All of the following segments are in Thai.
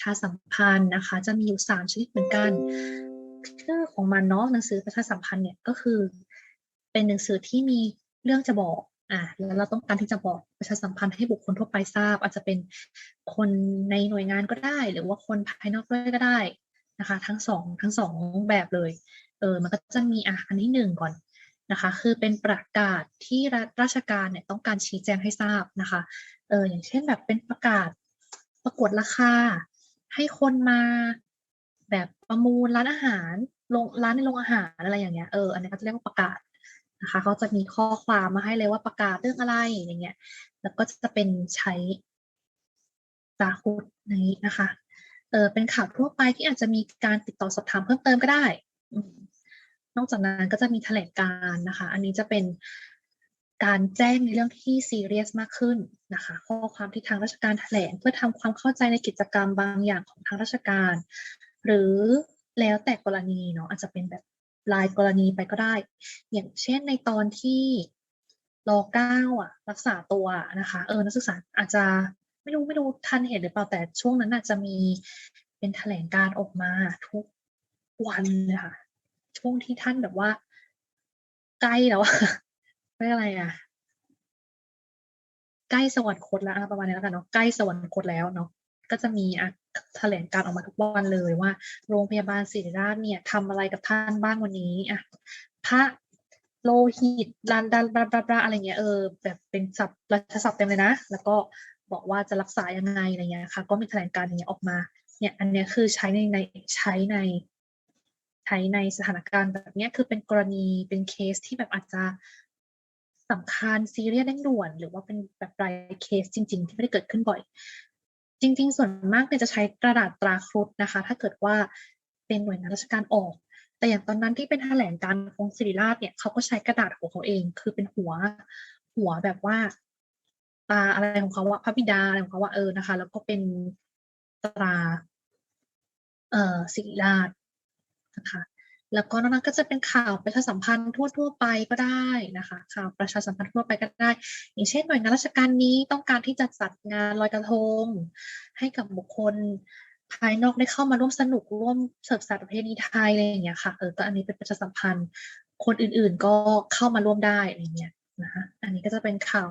ชาสัมพันธ์นะคะ จะมีอยู่สามชนิดเหมือนกันชื่อของมันเนาะหนังสือประชาสัมพันธ์เนี่ยก็คือ เป็นหนังสือที่มีเรื่องจะบอกอะแล้วเราต้องการที่จะบอกประชาสัมพันธ์ให้บุคคลทั่วไปทราบ อาจจะเป็นคนในหน่วยงานก็ได้ หรือว่าคนภายนอกด้วยก็ได้นะคะ ทั้งสองทั้งสองแบบเลยเออมันก็จะมีอะอันที่หนึ่งก่อนนะคะคือเป็นประกาศที่รัฐราชการเนี่ยต้องการชี้แจงให้ทราบนะคะเอออย่างเช่นแบบเป็นประกาศประกวดราคา ให้คนมาแบบประมูลร้านอาหารลงร้านในโรงอาหารอะไรอย่างเงี้ยเอออันนี้ก็จะเรียกว่าประกาศนะคะเขาจะมีข้อความมาให้เลยว่าประกาศเรื่องอะไรอย่างเงี้ย แล้วก็จะเป็นใช้ตาคุดนี้นะคะเออเป็นข่าวทั่วไปที่อาจจะมีการติดต่อสอบถามเพิ่มเติมก็ได้ นอกจากนั้นก็จะมีแถลงการนะคะ อันนี้จะเป็น การแจ้งในเรื่องที่ซีเรียสมากขึ้นนะคะข้อความที่ทางราชการแถลงเพื่อทำความเข้าใจในกิจกรรมบางอย่างของทางราชการ หรือแล้วแต่กรณีเนาะอาจจะเป็นแบบรายกรณีไปก็ได้ อย่างเช่นในตอนที่รอเก้าอะ รักษาตัวนะคะเออนักศึกษาอาจจะไม่รู้ไม่รู้ทันเห็นหรือเปล่าแต่ช่วงนั้นอาจจะมีเป็นแถลงการออกมาทุกวันเลยค่ะช่วงที่ท่านแบบว่าใกล้แล้ว เรียกอะไรอะ ใกล้สวรรคตแล้วประมาณนี้แล้วกันเนาะใกล้สวรรคตแล้วเนาะก็จะมีอะแถลงการออกมาทุกวันเลยว่า โรงพยาบาลศิริราชเนี่ยทำอะไรกับท่านบ้างวันนี้อะพระโลหิตดันดันบลาบลาอะไรเงี้ยเออแบบเป็นศัพท์รัฐศัพท์เต็มเลยนะ แล้วก็บอกว่าจะรักษายังไงอะไรเงี้ยค่ะ ก็มีแถลงการอย่างเงี้ยออกมา เนี่ย อันเนี้ยคือใช้ในในใช้ในใช้ในสถานการณ์แบบเนี้ยคือเป็นกรณีเป็นเคสที่แบบอาจจะ สำคัญซีเรียสเร่งด่วน หรือว่าเป็นแบบรายเคสจริง ๆ ที่ไม่ได้เกิดขึ้นบ่อย จริง ๆ ส่วนมากเนี่ยจะใช้กระดาษตราครุฑนะคะ ถ้าเกิดว่าเป็นหน่วยงานราชการออก แต่อย่างตอนนั้นที่เป็นแถลงการของศิริราชเนี่ยเขาก็ใช้กระดาษของเขาเอง คือเป็นหัวหัวแบบว่าตาอะไรของเขาว่าพระบิดาอะไรของเขาว่าเออนะคะ แล้วก็เป็นตรา เอ่อศิริราชนะคะ แล้วก็นอกนั้นก็จะเป็นข่าวประชาสัมพันธ์ทั่ว ๆ ไปก็ได้นะคะ ข่าวประชาสัมพันธ์ทั่วไปก็ได้ อย่างเช่นหน่วยงานราชการนี้ต้องการที่จะจัดงานลอยกระทง ให้กับบุคคลภายนอกได้เข้ามาร่วมสนุกร่วมเสิร์ฟสารประเพณีไทยอะไรอย่างเงี้ยค่ะเออก็อันนี้เป็นประชาสัมพันธ์ คนอื่นๆก็เข้ามาร่วมได้อะไรเงี้ยนะคะอันนี้ก็จะเป็นข่าว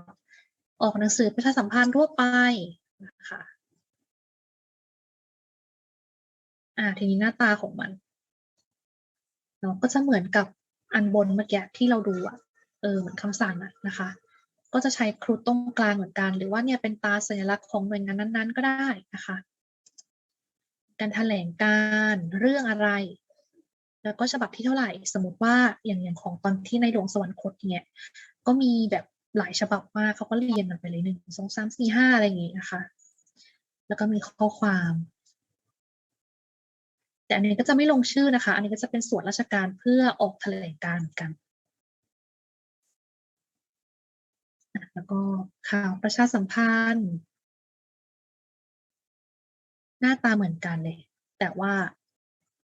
ออกหนังสือประชาสัมพันธ์ทั่วไปนะคะอ่าทีนี้หน้าตาของมัน เนาะก็จะเหมือนกับอันบนเมื่อกี้ที่เราดูอะเออเหมือนคำสั่งอะนะคะ ก็จะใช้ครุฑตรงกลางเหมือนกัน หรือว่าเนี่ยเป็นตาสัญลักษณ์ของหน่วยงานนั้นๆ ก็ได้นะคะ การแถลงการเรื่องอะไร แล้วก็ฉบับที่เท่าไหร่ สมมติว่าอย่างอย่างของตอนที่ในหลวงสวรรคตเนี่ยก็มีแบบหลายฉบับมากเขาก็เรียงกันไปเลยหนึ่งสองสามสี่ห้าอะไรอย่างงี้นะคะ แล้วก็มีข้อความ แต่อันนี้ก็จะไม่ลงชื่อนะคะ อันนี้ก็จะเป็นส่วนราชการเพื่อออกแถลงการกัน แล้วก็ข่าวประชาสัมพันธ์ หน้าตาเหมือนกันเลย แต่ว่า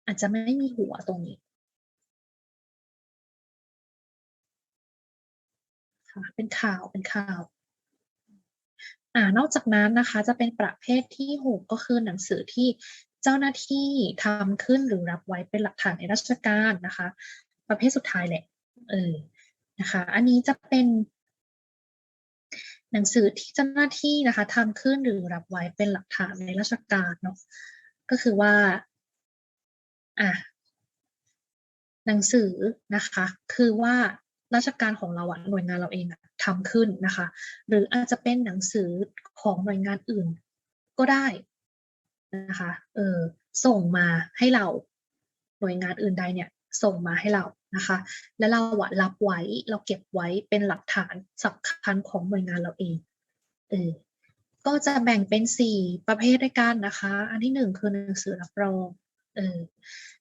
อาจจะไม่มีหัวตรงนี้ค่ะเป็นข่าวเป็นข่าวอ่านอกจากนั้นนะคะจะเป็นประเภทที่หกก็คือหนังสือที่ เจ้าหน้าที่ทำขึ้นหรือรับไว้เป็นหลักฐานในราชการนะคะ ประเภทสุดท้ายแหละเออนะคะ อันนี้จะเป็น หนังสือที่เจ้าหน้าที่นะคะทำขึ้นหรือรับไว้เป็นหลักฐานในราชการเนาะก็คือว่าอะหนังสือนะคะ คือว่าราชการของเราอะหน่วยงานเราเองอะทำขึ้นนะคะ หรืออาจจะเป็นหนังสือของหน่วยงานอื่นก็ได้ นะคะเออส่งมาให้เราหน่วยงานอื่นใดเนี่ยส่งมาให้เรานะคะ แล้วเราอะรับไว้เราเก็บไว้เป็นหลักฐานสำคัญของหน่วยงานเราเองเออก็จะแบ่งเป็นสี่ประเภทด้วยกันนะคะ อันที่หนึ่งคือหนังสือรับรองเออ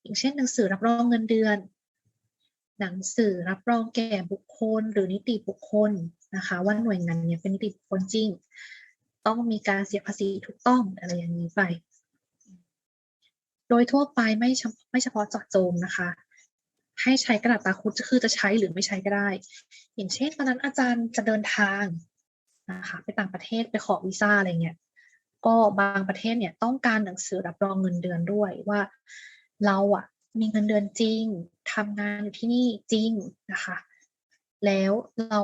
อย่างเช่นหนังสือรับรองเงินเดือน หนังสือรับรองแก่บุคคลหรือนิติบุคคลนะคะ ว่าหน่วยงานเนี้ยเป็นนิติบุคคลจริง ต้องมีการเสียภาษีถูกต้องอะไรอย่างนี้ไป โดยทั่วไปไม่ไม่เฉพาะเจาะจงนะคะ ให้ใช้กระดาษตาคุดคือจะใช้หรือไม่ใช้ก็ได้ อย่างเช่นตอนนั้นอาจารย์จะเดินทางนะคะไปต่างประเทศไปขอวีซ่าอะไรเงี้ยก็บางประเทศเนี่ยต้องการหนังสือรับรองเงินเดือนด้วยว่าเราอะมีเงินเดือนจริงทำงานอยู่ที่นี่จริงนะคะ แล้วเรา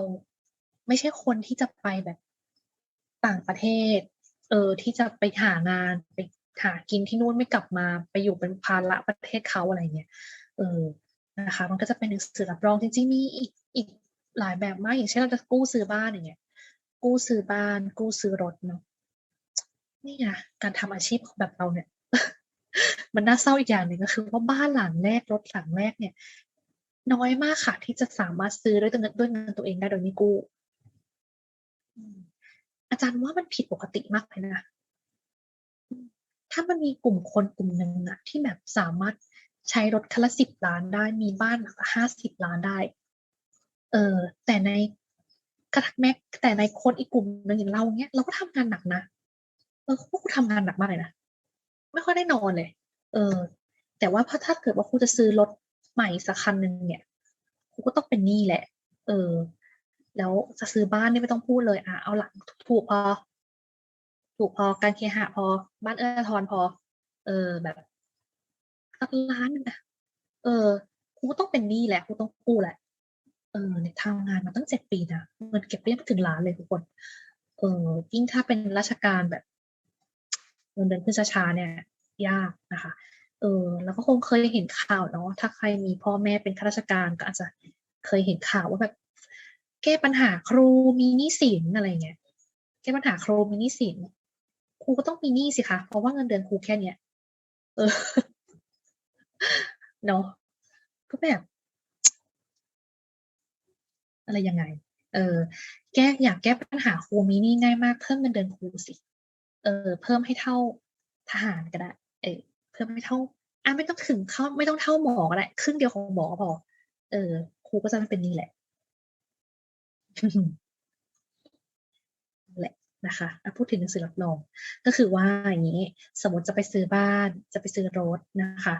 ไม่ใช่คนที่จะไปแบบต่างประเทศ เออที่จะไปหางานไป หากินที่นู่นไม่กลับมาไปอยู่เป็นภาระประเทศเขาอะไรเงี้ยเออนะคะ มันก็จะเป็นหนังสือรับรองจริงๆมีอีกอีกหลายแบบมากอย่างเช่นเราจะกู้ซื้อบ้านอย่างเงี้ย กู้ซื้อบ้าน กู้ซื้อรถเนาะนี่ไงการทำอาชีพแบบเราเนี่ย มันน่าเศร้าอีกอย่างหนึ่งก็คือว่าบ้านหลังแรกรถหลังแรกเนี่ย น้อยมากค่ะ ที่จะสามารถซื้อด้วยเงินด้วยเงินตัวเองได้โดยไม่กู้อาจารย์ว่ามันผิดปกติมากเลยนะ ถ้ามันมีกลุ่มคนกลุ่มหนึ่งอะที่แบบสามารถใช้รถคันละสิบล้านได้ มีบ้านหลังละห้าสิบล้านได้ เออ แต่ในกระถักแม็กแต่ในคนอีกกลุ่มหนึ่งอย่างเราเนี้ยเราก็ทำงานหนักนะเออพวกกูทำงานหนักมากเลยนะไม่ค่อยได้นอนเลย เออ แต่ว่าถ้าเกิดว่าครูจะซื้อรถใหม่สักคันหนึ่งเนี่ยครูก็ต้องเป็นหนี้แหละ เออ แล้วจะซื้อบ้านนี่ไม่ต้องพูดเลย อะเอาหลังถูกพอ ถูกพอการเคหะพอ บ้านเอื้อทอนพอ เออแบบล้านนะเออครูต้องเป็นหนี้แหละครูต้องกู้แหละ เออเนี่ยทำงานมาตั้งเจ็ดปีนะเงินเก็บไม่ถึงล้านเลยทุกคน เออยิ่งถ้าเป็นราชการแบบเงินเดือนขึ้นช้าๆเนี่ย ยากนะคะ เออ แล้วก็คงเคยเห็นข่าวเนาะถ้าใครมีพ่อแม่เป็นข้าราชการก็อาจจะเคยเห็นข่าวว่าแบบแก้ปัญหาครูมีหนี้สินอะไรเงี้ยแก้ปัญหาครูมีหนี้สิน ครูก็ต้องมีหนี้สิคะเพราะว่าเงินเดือนครูแค่เนี้ยเออเนาะก็แบบ อะไรยังไง เออ แก้อยากแก้ปัญหาครูมีนี้ง่ายมากเพิ่มเงินเดือนครูสิ เออ เพิ่มให้เท่าทหารก็ได้ เออเพิ่มให้เท่าอะไม่ต้องถึงเข้าไม่ต้องเท่าหมอก็ได้ครึ่งเดียวของหมอพอเออ ครูก็จะไม่เป็นนี่แหละ นะคะพูดถึงหนังสือรับรอง ก็คือว่าอย่างนี้สมมติจะไปซื้อบ้านจะไปซื้อรถนะคะ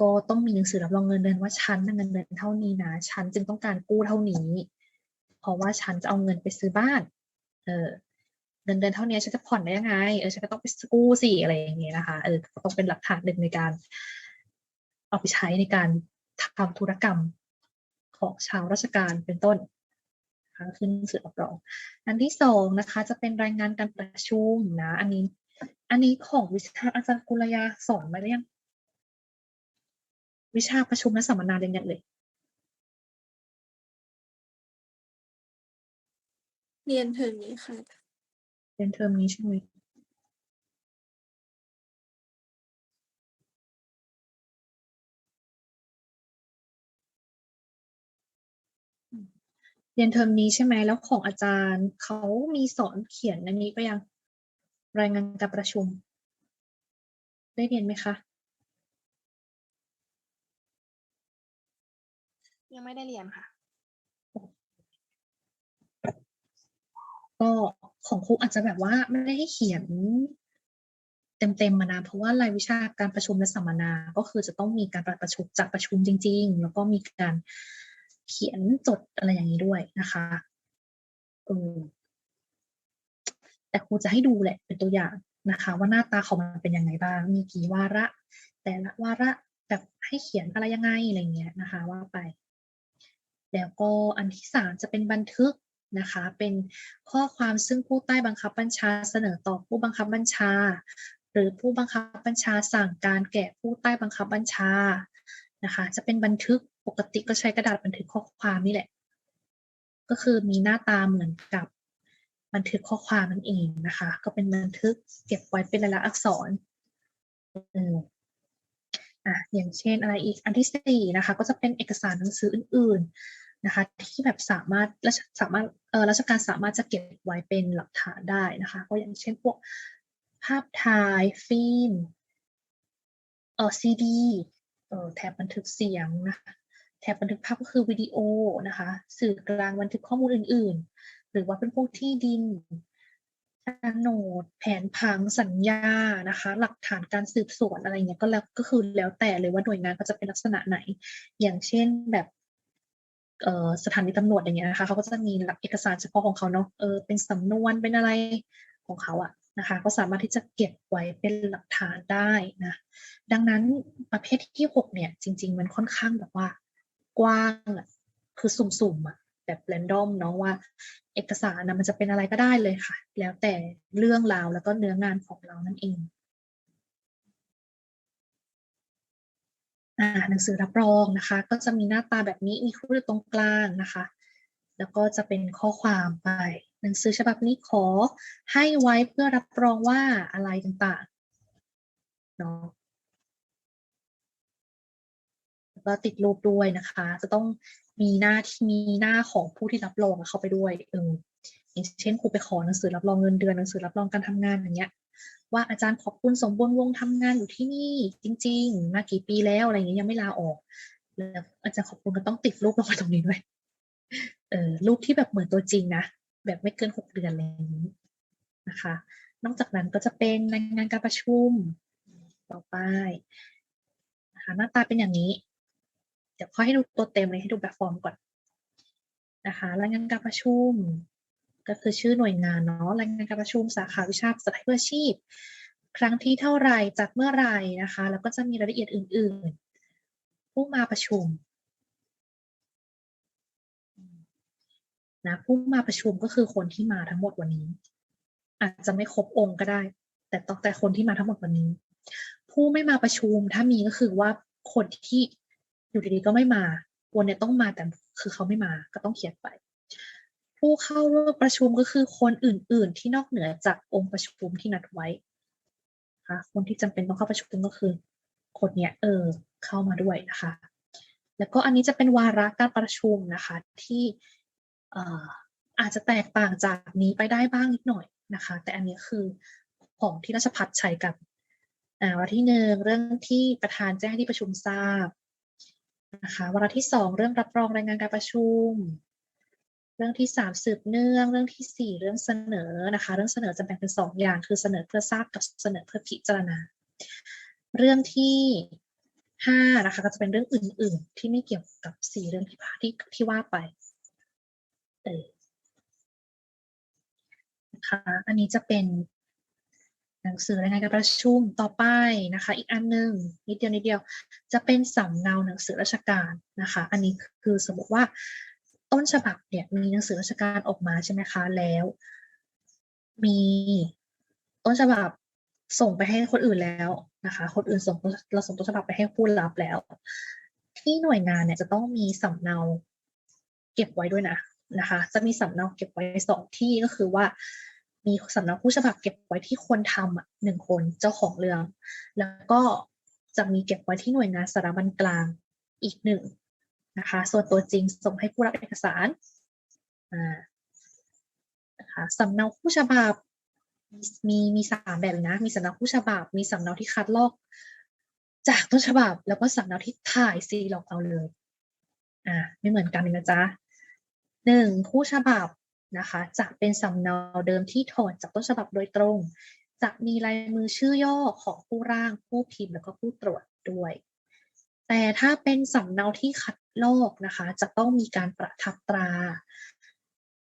ก็ต้องมีหนังสือรับรองเงินเดือนว่าฉันเงินเดือนเท่านี้นะฉันจึงต้องการกู้เท่านี้ เพราะว่าฉันจะเอาเงินไปซื้อบ้าน เออเงินเดือนเท่านี้ฉันจะผ่อนได้ยังไงเออฉันก็ต้องไปกู้สิอะไรอย่างเงี้ยนะคะเออต้องเป็นหลักฐานหนึ่งในการ เอาไปใช้ในการทำธุรกรรมของชาวราชการเป็นต้น นะคะขึ้นสื่อรับรอง อันที่สองนะคะจะเป็นรายงานการประชุมนะอันนี้ อันนี้ของวิชาอาจารย์กุลยาสอนมาหรือยังวิชาประชุมและสัมมนาเรียนยังเลยเรียนเทอมนี้ค่ะเรียนเทอมนี้ใช่ไหม เรียนเทอมนี้ใช่ไหมแล้วของอาจารย์เขามีสอนเขียนอันนี้ไปยังรายงานการประชุม ได้เรียนไหมคะ ยังไม่ได้เรียนค่ะ ก็ของครูอาจจะแบบว่าไม่ได้ให้เขียนเต็มๆมานะเพราะว่ารายวิชาการประชุมและสัมมนา ก็คือจะต้องมีการประชุมจัดประชุมจริง ๆ แล้วก็มีการ เขียนจดอะไรอย่างนี้ด้วยนะคะเออแต่ครูจะให้ดูแหละเป็นตัวอย่างนะคะ ว่าหน้าตาของมันเป็นยังไงบ้าง มีกี่วาระ แต่ละวาระแบบให้เขียนอะไรยังไงอะไรเงี้ยนะคะ ว่าไป แล้วก็อันที่สามจะเป็นบันทึกนะคะ เป็นข้อความซึ่งผู้ใต้บังคับบัญชาเสนอต่อผู้บังคับบัญชา หรือผู้บังคับบัญชาสั่งการแก่ผู้ใต้บังคับบัญชานะคะ จะเป็นบันทึก ปกติก็ใช้กระดาษบันทึกข้อความนี่แหละ ก็คือมีหน้าตาเหมือนกับบันทึกข้อความนั่นเองนะคะ ก็เป็นบันทึกเก็บไว้เป็นลายลักษณ์อักษรอืมอะอย่างเช่นอะไรอีกอันที่สี่นะคะ ก็จะเป็นเอกสารหนังสืออื่น ๆนะคะ ที่แบบสามารถราชสามารถเออราชการสามารถจะเก็บไว้เป็นหลักฐานได้นะคะ ก็อย่างเช่นพวกภาพถ่ายฟิล์มเออซีดีเออแถบบันทึกเสียงนะคะ แถบบันทึกภาพก็คือวิดีโอนะคะ สื่อกลางบันทึกข้อมูลอื่น ๆ หรือว่าเป็นพวกที่ดินโฉนดแผนผังสัญญานะคะ หลักฐานการสืบสวนอะไรเงี้ยก็แล้วก็คือแล้วแต่เลยว่าหน่วยงานเขาจะเป็นลักษณะไหน อย่างเช่นแบบเสถานีตำรวจอย่างเงี้ยนะคะเขาก็จะมีหลักเอกสารเฉพาะของเขาเนาะเออเป็นสำนวนเป็นอะไรของเขาอะนะคะ ก็สามารถที่จะเก็บไว้เป็นหลักฐานได้นะ ดังนั้นประเภทที่หกเนี่ย จริง ๆ มันค่อนข้างแบบว่า กว้างอะคือสุ่มๆอะแบบแรนดอมเนาะว่า เอกสารนะมันจะเป็นอะไรก็ได้เลยค่ะ แล้วแต่เรื่องราวแล้วก็เนื้องานของเรานั่นเองอ่าหนังสือรับรองนะคะ ก็จะมีหน้าตาแบบนี้มีคู่ตรงกลางนะคะ แล้วก็จะเป็นข้อความไป หนังสือฉบับนี้ขอให้ไว้เพื่อรับรองว่าอะไรต่างๆเนาะ แล้วก็ติดรูปด้วยนะคะ จะต้องมีหน้าที่มีหน้าของผู้ที่รับรองเข้าไปด้วยเอออย่างเช่นครูไปขอหนังสือรับรองเงินเดือนหนังสือรับรองการทำงานอย่างเงี้ยว่าอาจารย์ขอบคุณสมบูรณ์วงศ์ทำงานอยู่ที่นี่จริง ๆ มากี่ปีแล้วอะไรเงี้ยยังไม่ลาออกแล้วอาจารย์ขอบคุณก็ต้องติดรูปลงไปตรงนี้ด้วยเออรูปที่แบบเหมือนตัวจริงนะแบบไม่เกินหกเดือนอะไรอย่างนี้นะคะ นอกจากนั้นก็จะเป็นรายงานการประชุมต่อไปนะคะหน้าตาเป็นอย่างนี้ เดี๋ยวค่อยให้ดูตัวเต็มเลยให้ดูแบบฟอร์มก่อนนะคะรายงานการประชุม ก็คือชื่อหน่วยงานเนาะรายงานการประชุมสาขาวิชาภาษาไทยเพื่ออาชีพ ครั้งที่เท่าไรจัดเมื่อไหร่นะคะ แล้วก็จะมีรายละเอียดอื่น ๆ ผู้มาประชุมนะผู้มาประชุมก็คือคนที่มาทั้งหมดวันนี้ อาจจะไม่ครบองค์ก็ได้ แต่ต้องแต่คนที่มาทั้งหมดวันนี้ ผู้ไม่มาประชุมถ้ามีก็คือว่าคนที่ อยู่ดีๆก็ไม่มาวันเนี้ยต้องมาแต่คือเขาไม่มาก็ต้องเขียนไป ผู้เข้าร่วมประชุมก็คือคนอื่น ๆ ที่นอกเหนือจากองค์ประชุมที่นัดไว้ค่ะคนที่จำเป็นต้องเข้าประชุมก็คือคนเนี้ยเออเข้ามาด้วยนะคะ แล้วก็อันนี้จะเป็นวาระการประชุมนะคะ ที่เอ่ออาจจะแตกต่างจากนี้ไปได้บ้างนิดหน่อยนะคะ แต่อันนี้คือของที่ราชพัฒใช้กันอ่าวาระที่หนึ่งเรื่องที่ประธานแจ้งให้ที่ประชุมทราบ นะคะวาระที่สองเรื่องรับรองรายงานการประชุม เรื่องที่สามสืบเนื่อง เรื่องที่สี่เรื่องเสนอนะคะ เรื่องเสนอจะแบ่งเป็นสองอย่าง คือเสนอเพื่อทราบกับเสนอเพื่อพิจารณา เรื่องที่ห้านะคะก็จะเป็นเรื่องอื่น ๆ ที่ไม่เกี่ยวกับสี่เรื่องที่ที่ที่ว่าไปเออนะคะอันนี้จะเป็น หนังสือรายงานการประชุมต่อไปนะคะ อีกอันหนึ่งนิดเดียวนิดเดียว จะเป็นสำเนาหนังสือราชการนะคะ อันนี้คือสมมติว่าต้นฉบับเนี่ยมีหนังสือราชการออกมาใช่ไหมคะแล้ว มีต้นฉบับส่งไปให้คนอื่นแล้วนะคะ คนอื่นส่งเราส่งต้นฉบับไปให้ผู้รับแล้ว ที่หน่วยงานเนี่ยจะต้องมีสำเนาเก็บไว้ด้วยนะนะคะ จะมีสำเนาเก็บไว้สองที่ก็คือว่า มีสำเนาผู้ฉบับเก็บไว้ที่คนทำอะหนึ่งคนเจ้าของเรื่อง แล้วก็จะมีเก็บไว้ที่หน่วยงานสถาบันกลางอีกหนึ่งนะคะ ส่วนตัวจริงส่งให้ผู้รับเอกสารอ่านะคะสำเนาผู้ฉบับมีมีสามแบบนะ มีสำเนาผู้ฉบับ มีสำเนาที่คัดลอก จากต้นฉบับ แล้วก็สำเนาที่ถ่ายซีลอกเอาเลย อ่า ไม่เหมือนกันนะจ๊ะหนึ่งผู้ฉบับ นะคะจะเป็นสำเนาเดิมที่ถอดจากต้นฉบับโดยตรง จะมีลายมือชื่อย่อของผู้ร่าง ผู้พิมพ์แล้วก็ผู้ตรวจด้วย แต่ถ้าเป็นสำเนาที่คัดลอกนะคะ จะต้องมีการประทับตรา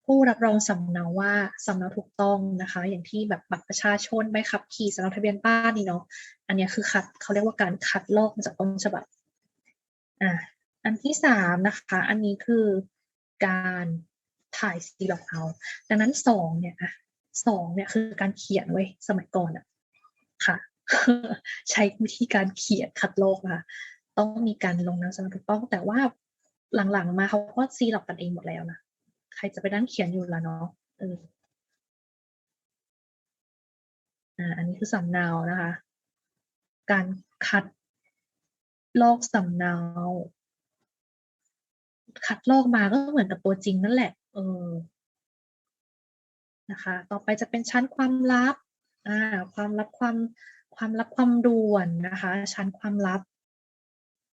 ผู้รับรองสำเนาว่าสำเนาถูกต้องนะคะ อย่างที่แบบบัตรประชาชนใบขับขี่สำเนาทะเบียนบ้านนี่เนาะอันนี้คือคัดเขาเรียกว่าการคัดลอกมาจากต้นฉบับอ่าอันที่สามนะคะ อันนี้คือการ ถ่ายซีล็อกเอา ดังนั้นสองเนี่ยอะสองเนี่ยคือการเขียนไว้สมัยก่อนอะค่ะ ใช้วิธีการเขียนคัดลอกนะคะต้องมีการลงนามสำเนาถูกต้อง แต่ว่าหลังๆมาเขาก็ซีล็อกกันเองหมดแล้วนะใครจะไปนั่งเขียนอยู่ละเนาะเอออันนี้คือสำเนานะคะ การคัดลอกสำเนา คัดลอกมาก็เหมือนกับตัวจริงนั่นแหละ เออ นะคะ ต่อไปจะเป็นชั้นความลับ อ่า ความลับความความลับความด่วนนะคะ ชั้นความลับ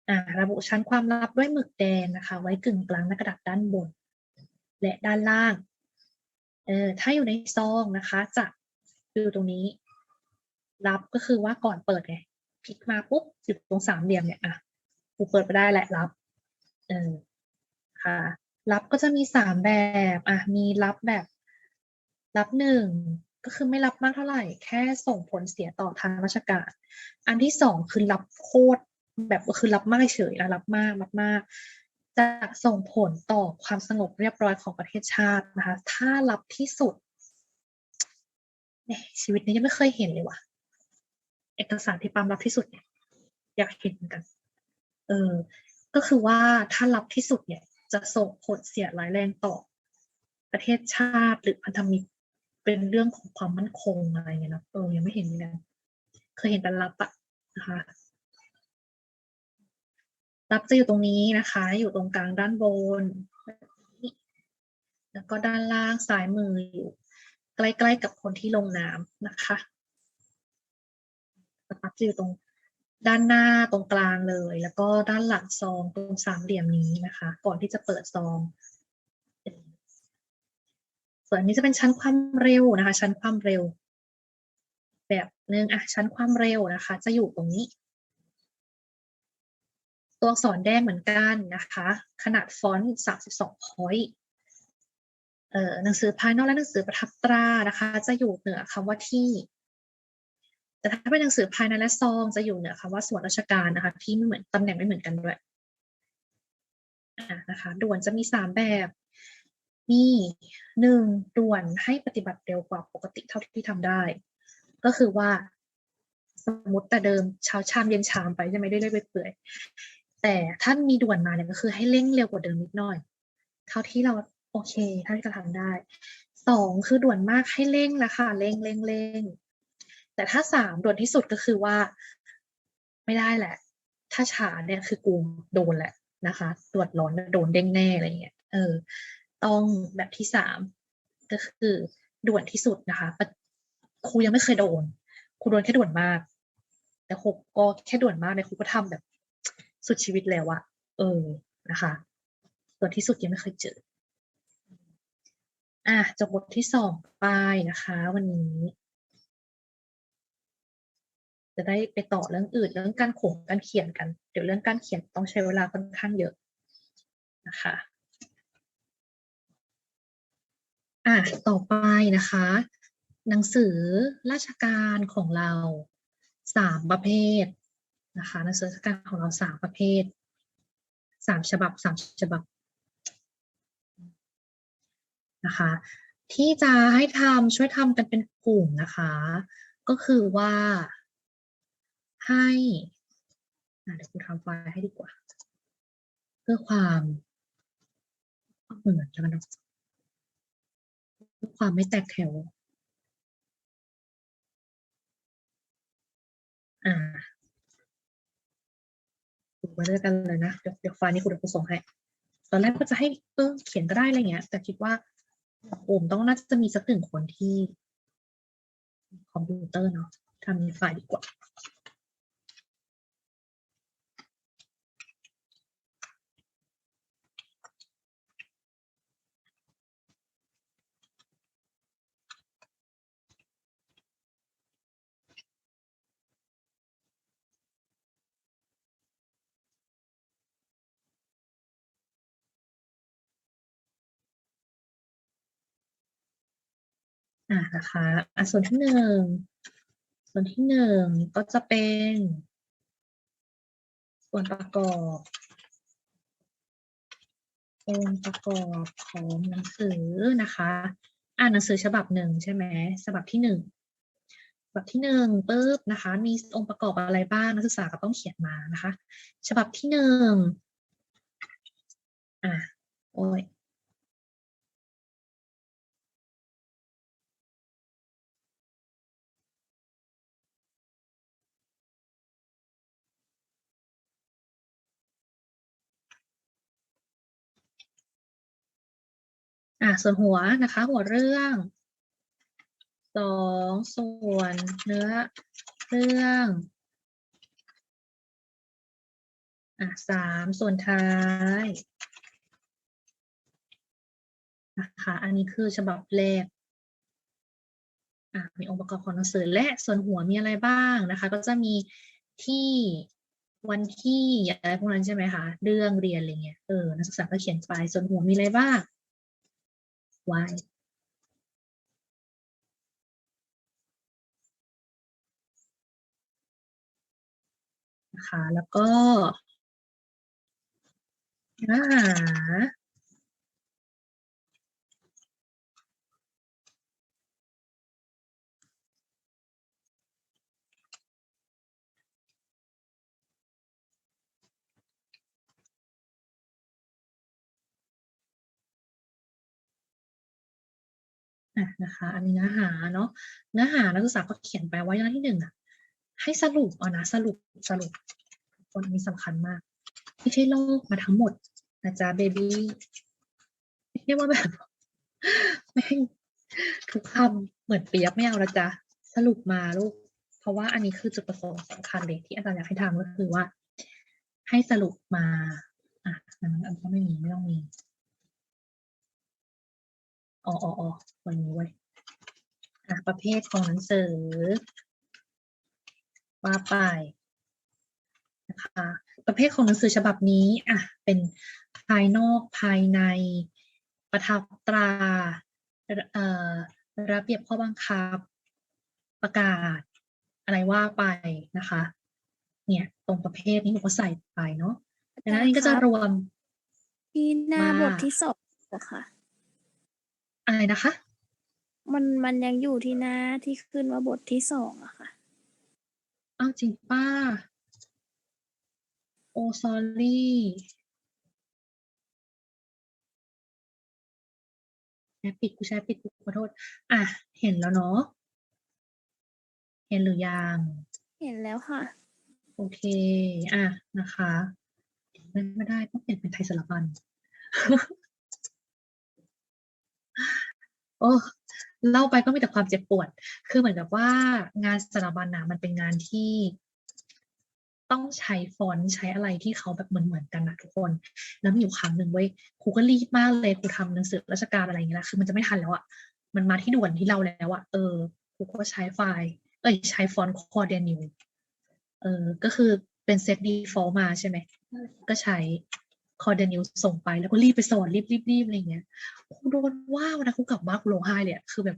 อ่า ระบุชั้นความลับด้วยหมึกแดงนะคะ ไว้กึ่งกลางหน้ากระดาษด้านบน และด้านล่าง เออ ถ้าอยู่ในซองนะคะ จะอยู่ตรงนี้รับก็คือว่าก่อนเปิดไง พลิกมาปุ๊บอยู่ตรงสามเหลี่ยมเนี่ย อะกูเปิดไปได้แหละรับ เออ ค่ะ รับก็จะมีสามแบบอะมีรับแบบรับหนึ่งก็คือไม่รับมากเท่าไหร่ แค่ส่งผลเสียต่อทางราชการ อันที่สองคือรับโคตรแบบก็คือรับมากเฉยแล้วรับมากมากๆจะส่งผลต่อความสงบเรียบร้อยของประเทศชาตินะคะ ถ้ารับที่สุดเนี่ยชีวิตนี้ยังไม่เคยเห็นเลยว่ะ เอกสารที่ปั๊มรับที่สุดเนี่ยอยากเห็นเหมือนกัน เออ ก็คือว่าถ้ารับที่สุดเนี่ย จะส่งผลเสียร้ายแรงต่อ ประเทศชาติหรือพันธมิตรเป็นเรื่องของความมั่นคงอะไรเงี้ยนะเออยังไม่เห็นเหมือนกันเคยเห็นแต่รับอะนะคะรับจะอยู่ตรงนี้นะคะ อยู่ตรงกลางด้านบน แล้วก็ด้านล่างซ้ายมืออยู่ ใกล้ๆกับคนที่ลงน้ำนะคะรับจะอยู่ตรง ด้านหน้าตรงกลางเลย แล้วก็ด้านหลังซองตรงสามเหลี่ยมนี้นะคะ ก่อนที่จะเปิดซอง ส่วนนี้จะเป็นชั้นความเร็วนะคะ ชั้นความเร็ว แบบหนึ่งอะชั้นความเร็วนะคะ จะอยู่ตรงนี้ ตัวอักษรแดงเหมือนกันนะคะ ขนาดฟอนต์32 point เอ่อหนังสือภายนอกและหนังสือประทับตรานะคะ จะอยู่เหนือคำว่าที่ แต่ถ้าเป็นหนังสือภายในและซองจะอยู่เหนือคำว่าส่วนราชการนะคะที่ไม่เหมือนตำแหน่งไม่เหมือนกันด้วยนะคะด่วนจะมีสามแบบ มีหนึ่งด่วนให้ปฏิบัติเร็วกว่าปกติเท่าที่ทำได้ ก็คือว่าสมมติแต่เดิมเช้าชามเย็นชามไปจะไม่ได้เรื่อยเปื่อยแต่ถ้ามีด่วนมาเนี่ยก็คือให้เร่งเร็วกว่าเดิมนิดหน่อย เท่าที่เราโอเคเท่าที่เราทำได้สองคือด่วนมากให้เร่งละค่ะเร่งเร่งเร่ง แต่ถ้าสามด่วนที่สุดก็คือว่า ไม่ได้แหละ ถ้าช้าเนี่ยคือกูโดนแหละนะคะตรวจร้อนโดนเด้งแน่อะไรเงี้ยเออ ต้องแบบที่สามก็คือด่วนที่สุดนะคะครูยังไม่เคยโดนครูโดนแค่ด่วนมาก แต่ครูก็แค่ด่วนมากในครูก็ทำแบบสุดชีวิตแล้วอะเออนะคะด่วนที่สุดยังไม่เคยเจอ อะจบบทที่สองไปนะคะ วันนี้ จะได้ไปต่อเรื่องอื่น เรื่องการขงการเขียนกัน เดี๋ยวเรื่องการเขียนต้องใช้เวลาค่อนข้างเยอะนะคะอะต่อไปนะคะ หนังสือราชการของเราสามประเภทนะคะหนังสือราชการของเราสามประเภทสามฉบับสามฉบับนะคะที่จะให้ทำช่วยทำกันเป็นกลุ่มนะคะ ก็คือว่า ให้เดี๋ยวครูทำไฟล์ให้ดีกว่า เพื่อความเหมือนกันเนาะเพื่อความไม่แตกแถว อ่าดูไว้ด้วยกันเลยนะเดี๋ยวเดี๋ยวไฟล์นี้คุณเดี๋ยวคุณส่งให้ตอนแรกก็จะให้เออเขียนก็ได้อะไรเงี้ย แต่คิดว่าผมต้องน่าจะมีสักหนึ่งคนที่ คอมพิวเตอร์เนาะทำในไฟล์ดีกว่า อ่านะคะอะส่วนที่หนึ่งส่วนที่หนึ่งก็จะเป็น ส่วนประกอบองค์ประกอบของหนังสือนะคะอ่านหนังสือฉบับหนึ่งใช่ไหมฉบับที่หนึ่งฉบับที่หนึ่งปุ๊บนะคะ มีองค์ประกอบอะไรบ้างนักศึกษาก็ต้องเขียนมานะคะ ฉบับที่หนึ่งอะโอ้ย อะส่วนหัวนะคะ หัวเรื่องสองส่วนเนื้อเรื่องอะสามส่วนท้ายนะคะอันนี้คือฉบับแรกอะมีองค์ประกอบของหนังสือและส่วนหัวมีอะไรบ้างนะคะ ก็จะมีที่วันที่อะไรพวกนั้นใช่ไหมคะเรื่องเรียนอะไรเงี้ยเออนักศึกษาก็เขียนไปส่วนหัวมีอะไรบ้าง y นะแล้วก็หา นะคะอันนี้เนื้อหาเนาะเนื้อหานักศึกษาก็เขียนไปว่าอย่างที่หนึ่งอะให้สรุปเอานะสรุปสรุปคนนี้สำคัญมาก ไม่ใช่ลกมาทั้งหมดนะจ๊ะเบบี้ไม่ใช่ว่าแบบไม่ให้ทุกคำเหมือนเปียกไม่เอานะจ๊ะสรุปมาลูก เพราะว่าอันนี้คือจุดประสงค์สำคัญเลยที่อาจารย์อยากให้ทำก็คือว่า ให้สรุปมาอะอันนั้นอันก็ไม่มีไม่ต้องมี อ๋ออ๋ออ๋อวันนี้เว้ยอะประเภทของหนังสือว่าไปนะคะประเภทของหนังสือฉบับนี้อะเป็นภายนอกภายในประทับตราเอ่อระเบียบข้อบังคับ ประกาศ อะไรว่าไปนะคะ เนี่ยตรงประเภทนี้หนูก็ใส่ไปเนาะดังนั้นอันนี้ก็จะรวมที่หน้าว่าบทที่สองอะค่ะ อะไรนะคะ มันมันยังอยู่ที่หน้าที่ขึ้นว่าบทที่สองอะค่ะ อ้าวจริงป้า โอ้ซอรี่แชร์ปิดกูแชร์ปิดกูขอโทษ อะ เห็นแล้วเนาะ เห็นหรือยัง เห็นแล้วค่ะ โอเค อะนะคะ ไม่ไม่ได้ต้องเปลี่ยนเป็นไทยสลับบัน โอ้เล่าไปก็มีแต่ความเจ็บปวด คือเหมือนกับว่างานสถาบันน่ะมันเป็นงานที่ต้องใช้ฟอนต์ใช้อะไรที่เขาแบบเหมือนเหมือนกันนะทุกคน แล้วมีอยู่ครั้งหนึ่งเว้ยครูก็รีบมากเลยครูทำหนังสือราชการอะไรอย่างเงี้ยคือมันจะไม่ทันแล้วอะมันมาที่ด่วนที่เราแล้วอะเออครูก็ใช้ไฟล์เอ้ยใช้ฟอนต์คอเดนิวเออก็คือเป็นเซตดีฟอลมาใช่ไหมก็ใช้คอเดนิวส่งไปแล้วก็รีบไปสอนรีบรีบรีบอะไรอย่างเงี้ย ครูโดนว่าวันนะครูกลับบ้านครูร้องไห้เลยคือแบบ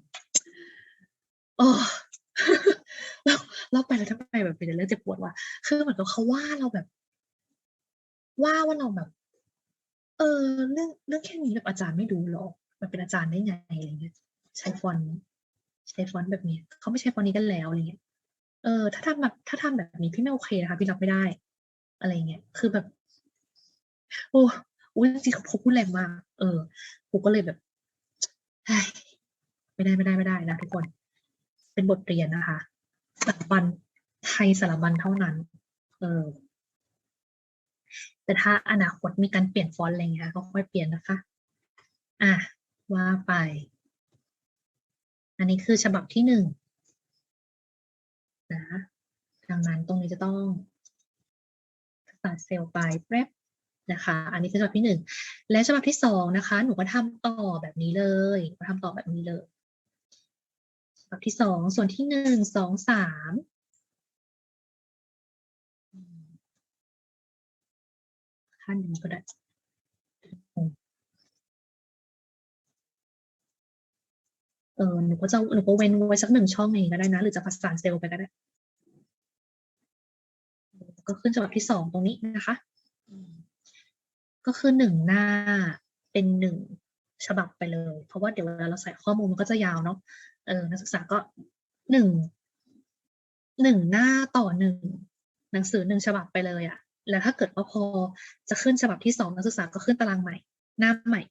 โอ้เราเราไปแล้วทำไมแบบเป็นเรื่องเจ็บปวดว่ะคือเหมือนกับเขาว่าเราแบบ ว่าว่าเราแบบ เออเรื่องเรื่องแค่นี้แบบอาจารย์ไม่ดูหรอกมันเป็นอาจารย์ได้ไงอะไรเงี้ยใช้ฟอนต์ใช้ฟอนต์แบบนี้เขาไม่ใช้ฟอนต์นี้กันแล้วอะไรเงี้ยเออ ถ้าทำแบบถ้าทำแบบนี้พี่ไม่โอเคนะคะพี่รับไม่ได้ อะไรเงี้ยคือแบบ โอ้ อุ้ยจริงเขาพูดแรงมาก เออกูก็เลยแบบไม่ได้ไม่ได้ไม่ได้นะทุกคน เป็นบทเรียนนะคะสถาบันไทยสถาบันเท่านั้น เออ แต่ถ้าอนาคตมีการเปลี่ยนฟอนต์อะไรเงี้ยก็ค่อยเปลี่ยนนะคะ อะว่าไป อันนี้คือฉบับที่หนึ่งนะดังนั้นตรงนี้จะต้องตัดเซลล์ไปแป๊บ นะคะ อันนี้คือฉบับที่หนึ่งและฉบับที่สองนะคะ หนูก็ทำต่อแบบนี้เลยก็ทำต่อแบบนี้เลยฉบับที่สองส่วนที่หนึ่งสองสามขั้นหนึ่งก็ได้เออหนูก็จะหนูก็เว้นไว้สักหนึ่งช่องเองก็ได้นะ หรือจะผสานเซลล์ไปก็ได้ ก็ขึ้นฉบับที่สองตรงนี้นะคะ ก็คือหนึ่งหน้าเป็นหนึ่งฉบับไปเลย เพราะว่าเดี๋ยวเวลาเราใส่ข้อมูลมันก็จะยาวเนาะเออนักศึกษาก็หนึ่งหนึ่งหน้าต่อหนึ่งหนังสือหนึ่งฉบับไปเลยอะแล้วถ้าเกิดว่าพอจะขึ้นฉบับที่สองนักศึกษาก็ขึ้นตารางใหม่ หน้าใหม่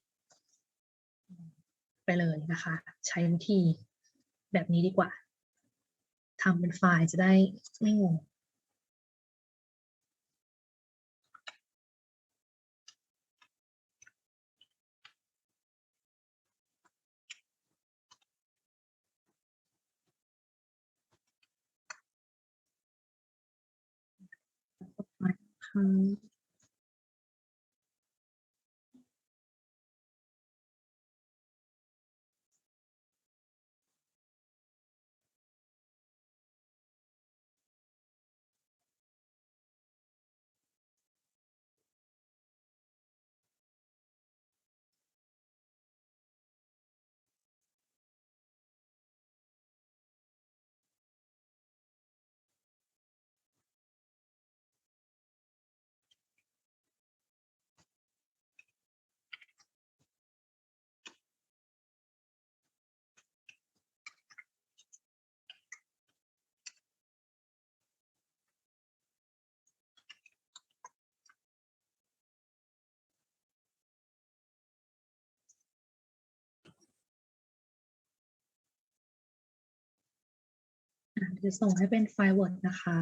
ไปเลยนะคะ ใช้วิธีแบบนี้ดีกว่าทำเป็นไฟล์จะได้ไม่งง ค่ จะส่งให้เป็นไฟล์ Word นะคะ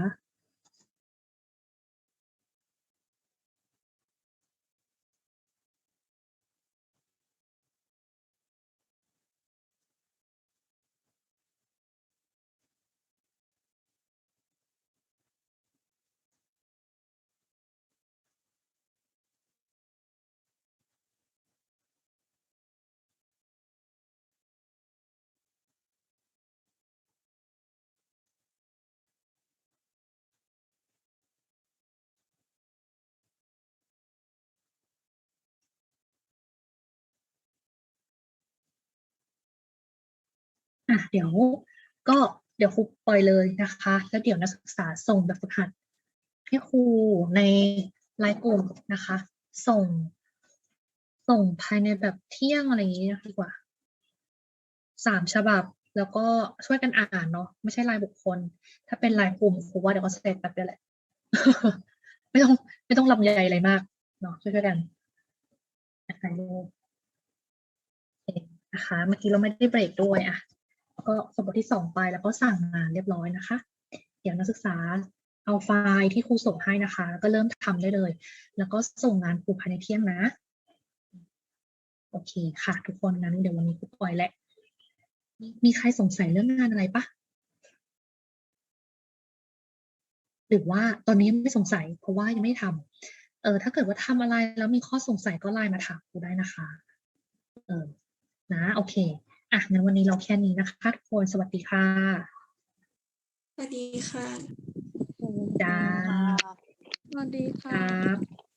อะเดี๋ยวก็เดี๋ยวครูปล่อยเลยนะคะ แล้วเดี๋ยวนักศึกษาส่งแบบฝึกหัด ให้ครูในไลน์กลุ่มนะคะ ส่ง ส่งภายในแบบเที่ยงอะไรอย่างนี้ดีกว่าสามฉบับแล้วก็ช่วยกันอ่านเนาะไม่ใช่รายบุคคล ถ้าเป็นรายกลุ่มครูว่าเดี๋ยวก็เสร็จแบบเดียวแหละไม่ต้องไม่ต้องลำใหญ่อะไรมากเนาะช่วยกันถ่ายรูปนะคะเมื่อกี้เราไม่ได้เบรกด้วยอะ ก็ส่งบทที่สองไปแล้วก็สั่งงานเรียบร้อยนะคะ เดี๋ยวนักศึกษาเอาไฟล์ที่ครูส่งให้นะคะ แล้วก็เริ่มทำได้เลย แล้วก็ส่งงานครูภายในเที่ยงนะ โอเคค่ะ ทุกคนงั้นเดี๋ยววันนี้ครูปล่อยแหละ มีใครสงสัยเรื่องงานอะไรปะหรือว่าตอนนี้ไม่สงสัย เพราะว่ายังไม่ทำเออถ้าเกิดว่าทำอะไรแล้วมีข้อสงสัยก็ไลน์มาถามครูได้นะคะ เออนะ โอเค อะงั้นวันนี้เราแค่นี้นะคะทุกคนสวัสดีค่ะ สวัสดีค่ะจ้าสวัสดีคค่ะ รับ